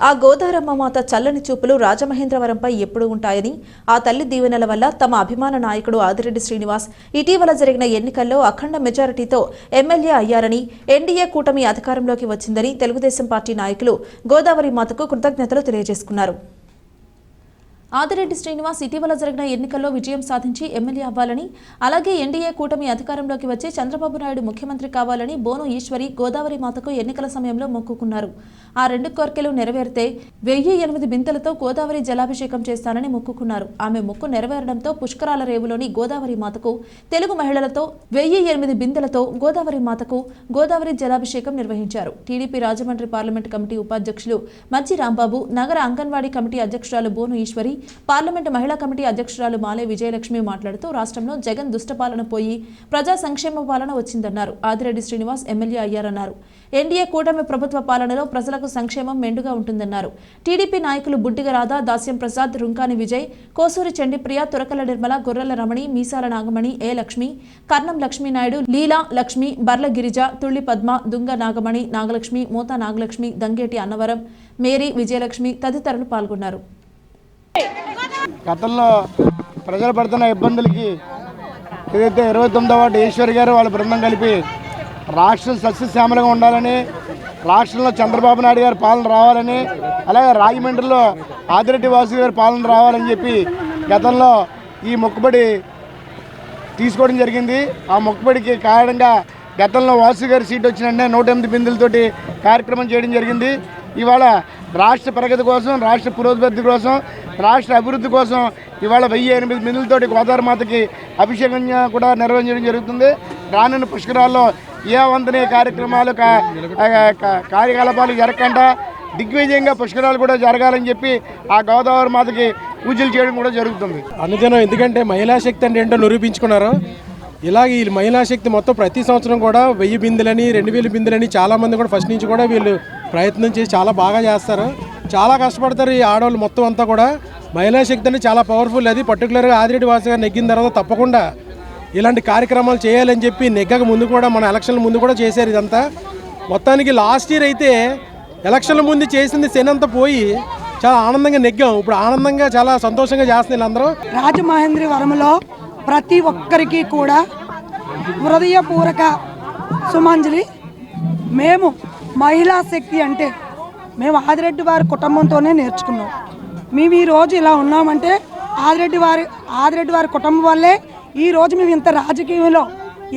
ఆ గోదారమ్మ మాత చల్లని చూపులు రాజమహేంద్రవరంపై ఎప్పుడు ఉంటాయని ఆ తల్లి దీవెనల వల్ల తమ అభిమాన నాయకుడు ఆదిరెడ్డి శ్రీనివాస్ ఇటీవల జరిగిన ఎన్నికల్లో అఖండ మెజారిటీతో ఎమ్మెల్యే అయ్యారని ఎన్డీఏ కూటమి అధికారంలోకి వచ్చిందని తెలుగుదేశం పార్టీ నాయకులు గోదావరి మాతకు కృతజ్ఞతలు తెలియజేసుకున్నారు. ఆదిరెడ్డి శ్రీనివాస్ ఇటీవల జరిగిన ఎన్నికల్లో విజయం సాధించి ఎమ్మెల్యే అవ్వాలని అలాగే ఎన్డీఏ కూటమి అధికారంలోకి వచ్చి చంద్రబాబు నాయుడు ముఖ్యమంత్రి కావాలని బోను ఈశ్వరి గోదావరి మాతకు ఎన్నికల సమయంలో మొక్కుకున్నారు. ఆ రెండు కోరికలు నెరవేరితే వెయ్యి ఎనిమిది బింతలతో గోదావరి జలాభిషేకం చేస్తానని మొక్కుకున్నారు. ఆమె మొక్కు నెరవేరడంతో పుష్కరాల రేవులోని గోదావరి మాతకు తెలుగు మహిళలతో వెయ్యి ఎనిమిది బిందెలతో గోదావరి మాతకు గోదావరి జలాభిషేకం నిర్వహించారు. టీడీపీ రాజమండ్రి పార్లమెంట్ కమిటీ ఉపాధ్యక్షులు మజ్జి రాంబాబు నగర అంగన్వాడీ కమిటీ అధ్యక్షురాలు బోను ఈశ్వరి పార్లమెంట్ మహిళా కమిటీ అధ్యక్షురాలు మాలే విజయలక్ష్మి మాట్లాడుతూ రాష్ట్రంలో జగన్ దుష్టపాలన పోయి ప్రజా సంక్షేమ పాలన వచ్చిందన్నారు. ఆదిరెడ్డి శ్రీనివాస్ ఎమ్మెల్యే అయ్యారన్నారు. ఎన్డీఏ కూటమి ప్రభుత్వ పాలనలో ప్రజలకు సంక్షేమం మెండుగా ఉంటుందన్నారు. టీడీపీ నాయకులు బుడ్డిగ రాధా దాస్యం ప్రసాద్ రుంకాని విజయ్ కోసూరి చండిప్రియ తురకల నిర్మల గొర్రెల రమణి మీసాల నాగమణి ఏ లక్ష్మి కర్ణం లక్ష్మీనాయుడు లీలా లక్ష్మి బర్ల గిరిజ తుళ్ళి పద్మ దుంగ నాగమణి నాగలక్ష్మి మోతా నాగలక్ష్మి దంగేటి అన్నవరం మేరీ విజయలక్ష్మి తదితరులు పాల్గొన్నారు. గతంలో ప్రజలు పడుతున్న ఇబ్బందులకి ఏదైతే ఇరవై తొమ్మిదవ వాటి ఈశ్వర్ గారు వాళ్ళ బృందం కలిపి రాష్ట్రం సస్యశ్యామలంగా ఉండాలని రాష్ట్రంలో చంద్రబాబు నాయుడు గారి పాలన రావాలని అలాగే రాజమండ్రిలో ఆదిరెడ్డి వాసు గారి పాలన రావాలని చెప్పి గతంలో ఈ మొక్కుబడి తీసుకోవడం జరిగింది. ఆ మొక్కుబడికి కారణంగా గతంలో వాసు గారి సీట్ వచ్చిన వెంటనే నూట ఎనిమిది బిందులతోటి కార్యక్రమం చేయడం జరిగింది. ఇవాళ రాష్ట్ర ప్రగతి కోసం రాష్ట్ర పురోభివృద్ధి కోసం రాష్ట్ర అభివృద్ధి కోసం ఇవాళ వెయ్యి ఎనిమిది మిందులతోటి గోదావరి మాతకి అభిషేకం కూడా నిర్వహించడం జరుగుతుంది. రానున్న పుష్కరాల్లో ఏ వంతనే కార్యక్రమాలు కార్యకలాపాలు జరగకుండా దిగ్విజయంగా పుష్కరాలు కూడా జరగాలని చెప్పి ఆ గోదావరి మాతకి పూజలు చేయడం కూడా జరుగుతుంది. అనుదినం ఎందుకంటే మహిళా శక్తి అంటే ఏంటో నిరూపించుకున్నారు. ఇలాగే ఈ మహిళా శక్తి మొత్తం ప్రతి సంవత్సరం కూడా వెయ్యి బిందెలని రెండు వేల బిందెలని చాలామంది కూడా ఫస్ట్ నుంచి కూడా వీళ్ళు ప్రయత్నం చేసి చాలా బాగా చేస్తారు. చాలా కష్టపడతారు ఈ ఆడవాళ్ళు మొత్తం అంతా కూడా. మహిళా శక్తి అంటే చాలా పవర్ఫుల్ అది పర్టికులర్గా ఆదిరెడ్డి వాసు గారు నెగ్గిన తర్వాత తప్పకుండా ఇలాంటి కార్యక్రమాలు చేయాలని చెప్పి నెగ్గక ముందు కూడా మన ఎలక్షన్ల ముందు కూడా చేశారు ఇదంతా. మొత్తానికి లాస్ట్ ఇయర్ అయితే ఎలక్షన్ల ముందు చేసింది శనంతా పోయి చాలా ఆనందంగా నెగ్గాం. ఇప్పుడు ఆనందంగా చాలా సంతోషంగా చేస్తున్నారు వీళ్ళందరూ. రాజమహేంద్రవరంలో ప్రతి ఒక్కరికి కూడా హృదయపూర్వక సుమాంజలి. మేము మహిళా శక్తి అంటే మేము ఆదిరెడ్డి వారి కుటుంబంతోనే నేర్చుకున్నాం. మేము ఈరోజు ఇలా ఉన్నామంటే ఆదిరెడ్డి వారి ఆదిరెడ్డి వారి కుటుంబం వల్లే ఈ రోజు మేము ఇంత రాజకీయంలో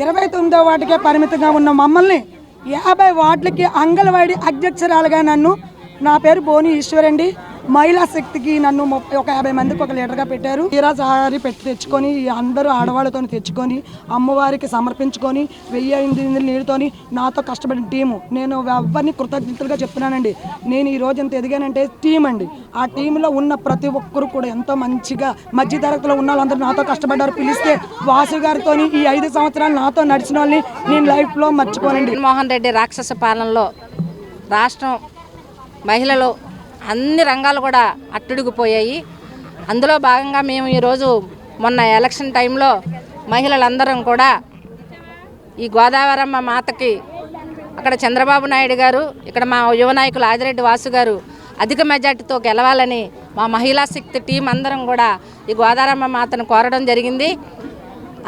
ఇరవై తొమ్మిదో వాటికే పరిమితంగా ఉన్న మమ్మల్ని యాభై వార్డులకి అంగన్వాడీ అధ్యక్షురాలుగా నన్ను నా పేరు బోని ఈశ్వరండి. మహిళా శక్తికి నన్ను ముప్పై ఒక యాభై మందికి ఒక లీటర్గా పెట్టారు. తీరా సారి పెట్టి తెచ్చుకొని అందరూ ఆడవాళ్ళతో తెచ్చుకొని అమ్మవారికి సమర్పించుకొని వెయ్యి ఎనిమిది నీళ్ళతోని నాతో కష్టపడిన టీము. నేను ఎవరిని కృతజ్ఞతలుగా చెప్తున్నానండి. నేను ఈ రోజు ఎంత ఎదిగానంటే టీం అండి. ఆ టీంలో ఉన్న ప్రతి ఒక్కరు కూడా ఎంతో మంచిగా మధ్య తరగతిలో ఉన్న వాళ్ళందరూ నాతో కష్టపడ్డారు. పిలిస్తే వాసు గారితో ఈ ఐదు సంవత్సరాలు నాతో నడిచిన వాళ్ళని నేను లైఫ్లో మర్చిపోనండి. మోహన్ రెడ్డి రాక్షస పాలనలో రాష్ట్రం మహిళలు అన్ని రంగాలు కూడా అట్టుడిగిపోయాయి. అందులో భాగంగా మేము ఈరోజు మొన్న ఎలక్షన్ టైంలో మహిళలందరం కూడా ఈ గోదావరమ్మ మాతకి అక్కడ చంద్రబాబు నాయుడు గారు ఇక్కడ మా యువ నాయకులు ఆదిరెడ్డి వాసు గారు అధిక మెజార్టీతో గెలవాలని మా మహిళా శక్తి టీం అందరం కూడా ఈ గోదారమ్మ మాతను కోరడం జరిగింది.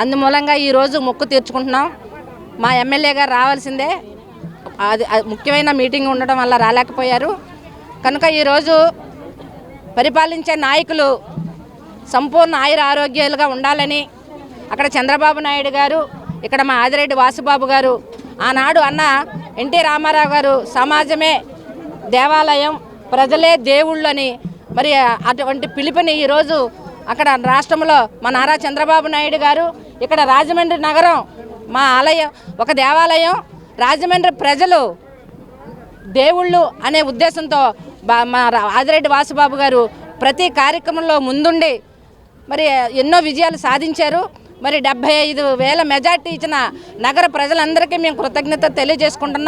అందుమూలంగా ఈరోజు మొక్కు తీర్చుకుంటున్నాం. మా ఎమ్మెల్యే గారు రావాల్సిందే. అది ముఖ్యమైన మీటింగ్ ఉండడం వల్ల రాలేకపోయారు. కనుక ఈరోజు పరిపాలించే నాయకులు సంపూర్ణ ఆయుర ఆరోగ్యాలుగా ఉండాలని అక్కడ చంద్రబాబు నాయుడు గారు ఇక్కడ మా ఆదిరెడ్డి వాసుబాబు గారు ఆనాడు అన్న ఎన్టీ రామారావు గారు సమాజమే దేవాలయం ప్రజలే దేవుళ్ళని మరి అటువంటి పిలుపుని ఈరోజు అక్కడ రాష్ట్రంలో మా నారా చంద్రబాబు నాయుడు గారు ఇక్కడ రాజమండ్రి నగరం మా ఆలయం ఒక దేవాలయం రాజమండ్రి ప్రజలు దేవుళ్ళు అనే ఉద్దేశంతో మా రా- ఆదిరెడ్డి వాసుబాబు గారు ప్రతి కార్యక్రమంలో ముందుండి మరి ఎన్నో విజయాలు సాధించారు. మరి డెబ్బై ఐదు వేల మెజార్టీ ఇచ్చిన నగర ప్రజలందరికీ మేము కృతజ్ఞత తెలియజేసుకుంటున్నాం.